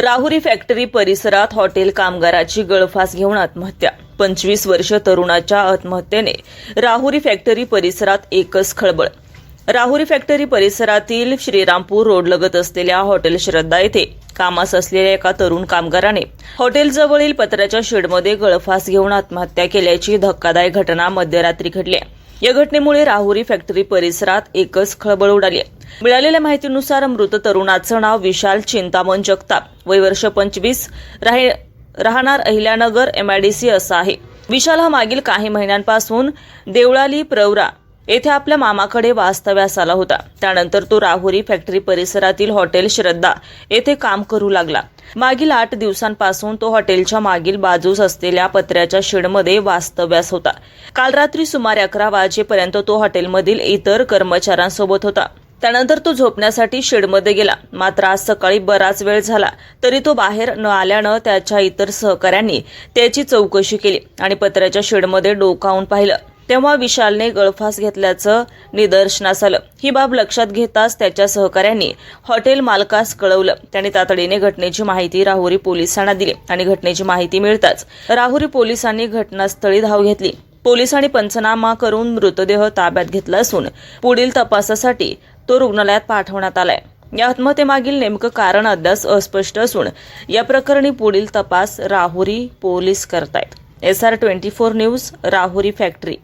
Rahuri factory परिसरात hotel कामगाराची गळफास घेऊन आत्महत्या पंचवीस वर्ष तरुणाच्या आत्महत्येने राहुरी फॅक्टरी परिसरात एकच खळबळ राहुरी फॅक्टरी परिसरातील श्रीरामपूर रोडलगत असलेल्या हॉटेल श्रद्धा येथे कामास असलेल्या एका तरुण कामगाराने हॉटेलजवळील पत्र्याच्या शेडमध्ये गळफास घेऊन आत्महत्या केल्याची धक्कादायक घटना मध्यरात्री घडली आहे. या घटनेमुळे राहुरी फॅक्टरी परिसरात एकच खळबळ उडाली आहे. मिळालेल्या माहितीनुसार मृत तरुणाचं नाव विशाल चिंतामण जगताप. वय वर्ष पंचवीस. राहणार अहिल्यानगर एमआयडीसी असं आहे. विशाल हा मागील काही महिन्यांपासून देवळाली प्रवरा येथे आपल्या मामाकडे वास्तव्यास आला होता. त्यानंतर तो राहुरी फॅक्टरी परिसरातील हॉटेल श्रद्धा येथे काम करू लागला. मागील आठ दिवसांपासून तो हॉटेलच्या मागील बाजूस असलेल्या पत्र्याच्या शेडमध्ये वास्तव्यास होता. काल रात्री सुमारे अकरा वाजेपर्यंत तो हॉटेलमधील इतर कर्मचाऱ्यांसोबत होता. त्यानंतर तो झोपण्यासाठी शेडमध्ये गेला. मात्र आज सकाळी बराच वेळ झाला तरी तो बाहेर न आल्यानं त्याच्या इतर सहकाऱ्यांनी त्याची चौकशी केली आणि पत्र्याच्या शेडमध्ये डोकावून पाहिलं. तेव्हा विशालने गळफास घेतल्याचं निदर्शनास आलं. ही बाब लक्षात घेताच त्याच्या सहकाऱ्यांनी हॉटेल मालकास कळवलं. त्यांनी तातडीने घटनेची माहिती राहुरी पोलिसांना दिली आणि घटनेची माहिती मिळताच राहुरी पोलिसांनी घटनास्थळी धाव घेतली. पोलिसांनी पंचनामा करून मृतदेह ताब्यात घेतला असून पुढील तपासासाठी तो रुग्णालयात पाठवण्यात आलाय. या आत्महत्येमागील नेमकं कारण अद्याप अस्पष्ट असून या प्रकरणी पुढील तपास राहुरी पोलीस करतायत. S R twenty four news Rahuri factory.